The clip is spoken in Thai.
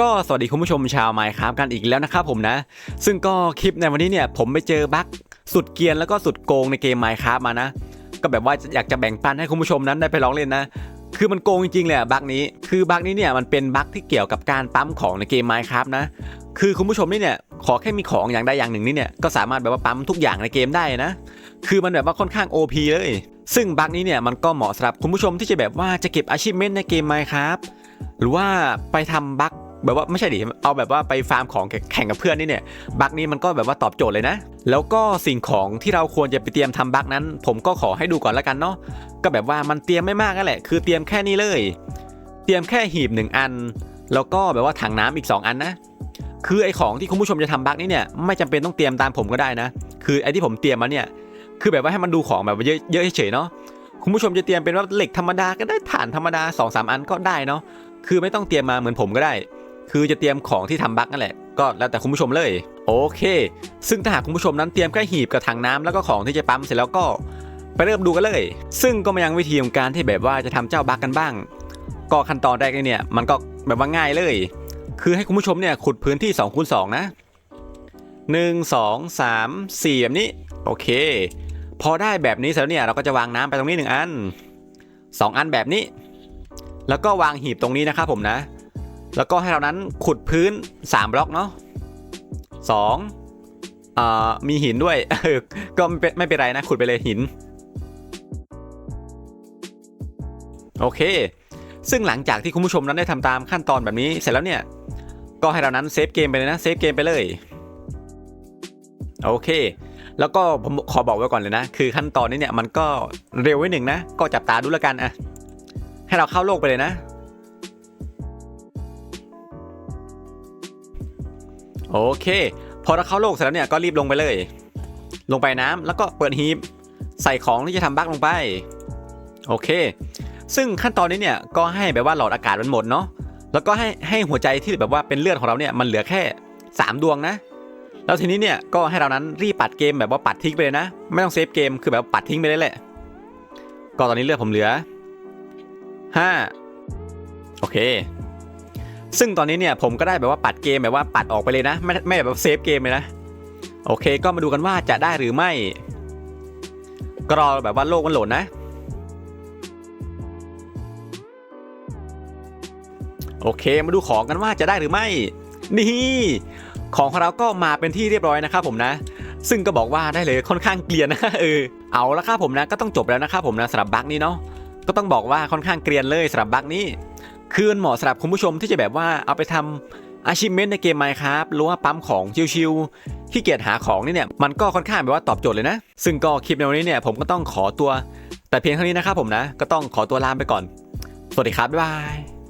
ก็สวัสดีคุณผู้ชมชาวไมค์ครับกันอีกแล้วนะครับผมนะ ซึ่งก็คลิปในวันนี้เนี่ยผมไปเจอบั๊กสุดเกียนแล้วก็สุดโกงในเกมไมค์ครับมานะ ก็แบบว่าอยากจะแบ่งปันให้คุณผู้ชมนั้นได้ไปลองเล่นนะ คือมันโกงจริงๆเลยอะบั๊กนี้ คือบั๊กนี้เนี่ยมันเป็นบั๊กที่เกี่ยวกับการปั๊มของในเกมไมค์ครับนะ คือคุณผู้ชมนี่เนี่ยขอแค่มีของอย่างใดอย่างหนึ่งนี่เนี่ยก็สามารถแบบว่าปั๊มทุกอย่างในเกมได้นะ คือมันแบบว่าค่อนข้าง OP เลย ซึ่งบั๊กนี้เนี่ยมันก็เหมาะสำหรับคุณผู้ชมที่จะแบบว่าจะเก็บอาชีพเมนในเกมไมค์ครับหรือว่าไปทำบั๊ก แบบว่าไม่ใช่ดิเอาแบบว่าไปฟาร์มของแข่งกับเพื่อนนี่เนี่ยบั๊กนี้มันก็แบบว่าตอบโจทย์เลยนะ แล้วก็สิ่งของที่เราควรจะไปเตรียมทำบั๊กนั้น ผมก็ขอให้ดูก่อนแล้วกันเนาะก็แบบว่ามันเตรียมไม่มากนั่นแหละ คือเตรียมแค่นี้เลย เตรียมแค่หีบหนึ่งอัน แล้วก็แบบว่าถังน้ำอีก 2 อันนะคือไอของที่คุณผู้ชมจะทำบั๊กนี้เนี่ยไม่จำเป็นต้องเตรียมตามผมก็ได้นะ คือไอที่ผมเตรียมมาเนี่ยคือแบบว่าให้มันดูของแบบเยอะเยอะเฉยๆเนาะคุณผู้ชมจะเตรียมเป็นว่าเหล็กธรรมดาก็ได้ถ่านธรรมดา2อสอันก็ได้เนาะคือไม่ต้องเตรียมมาเหมือนผมก็ได้ คือจะเตรียมของที่ทำบั๊กนั่นแหละก็แล้วแต่คุณผู้ชมเลย โอเค ซึ่งถ้าหากคุณผู้ชมนั้นเตรียมแค่หีบกับถังน้ำแล้วก็ของที่จะปั๊มเสร็จแล้วก็ไปเริ่มดูกันเลย ซึ่งก็มายังวิธีของการที่แบบว่าจะทำเจ้าบั๊กกันบ้าง ก็ขั้นตอนแรกเนี่ยมันก็แบบว่าง่ายเลย คือให้คุณผู้ชมเนี่ยขุดพื้นที่2คูณ2นะ1 2 3 4แบบนี้โอเค พอได้แบบนี้เสร็จแล้วเนี่ยเราก็จะวางน้ำไปตรงนี้ 1 อัน 2 อันแบบนี้ แล้วก็วางหีบตรงนี้นะครับผมนะ แล้วก็ให้เรานั้นขุดพื้น 3 บล็อกเนาะ2อ่ามีหินด้วย ก็ไม่เป็นไม่เป็นไรนะ ขุดไปเลยหิน โอเค ซึ่งหลังจากที่คุณผู้ชมนั้นได้ทำตามขั้นตอนแบบนี้เสร็จแล้วเนี่ย ก็ให้เรานั้นเซฟเกมไปเลยนะ เซฟเกมไปเลย โอเค แล้วก็ผมขอบอกไว้ก่อนเลยนะ คือขั้นตอนนี้เนี่ยมันก็เร็วไว้หนึ่งนะ ก็จับตาดูแล้วกันอะให้เราเข้าโลกไปเลยนะ โอเค พอเราเข้าโลกเสร็จแล้วเนี่ยก็รีบลงไปเลย ลงไปน้ำแล้วก็เปิดฮีบใส่ของที่จะทำบั๊กลงไป โอเค ซึ่งขั้นตอนนี้เนี่ยก็ให้แบบว่าหลอดอากาศมันหมดเนาะแล้วก็ให้ให้หัวใจที่แบบว่าเป็นเลือดของเราเนี่ยมันเหลือแค่ 3 ดวงนะ แล้วทีนี้เนี่ยก็ให้เรานั้นรีบปัดเกมแบบว่าปัดทิ้งไปเลยนะ ไม่ต้องเซฟเกมคือแบบปัดทิ้งไปเลยแหละ ก็ตอนนี้เลือดผมเหลือ 5 โอเค ซึ่งตอนนี้เนี่ยผมก็ได้แบบว่าปัดเกมแบบว่าปัดออกไปเลยนะ ไม่ไม่แบบเซฟเกมเลยนะ โอเค ก็มาดูกันว่าจะได้หรือไม่ ก็รอแบบว่าโลกมันโหลดนะ โอเค มาดูของกันว่าจะได้หรือไม่ นี่ ของของเราก็มาเป็นที่เรียบร้อยนะครับผมนะ ซึ่งก็บอกว่าได้เลยค่อนข้างเกลียนนะเออเอาละครับผมนะก็ต้องจบแล้วนะครับผมนะสำหรับบั๊กนี้เนาะก็ต้องบอกว่าค่อนข้างเกลียนเลยสำหรับบั๊กนี้ คือมันเหมาะสำหรับคุณผู้ชมที่จะแบบว่าเอาไปทำอาชีพเมนในเกมไมค์ครับหรือว่าปั๊มของชิวๆที่เกียจหาของนี่เนี่ยมันก็ค่อนข้างแบบว่าตอบโจทย์เลยนะ ซึ่งก็คลิปในวันนี้เนี่ยผมก็ต้องขอตัว แต่เพียงเท่านี้นะครับผมนะ ก็ต้องขอตัวลาไปก่อน สวัสดีครับ บ๊ายบาย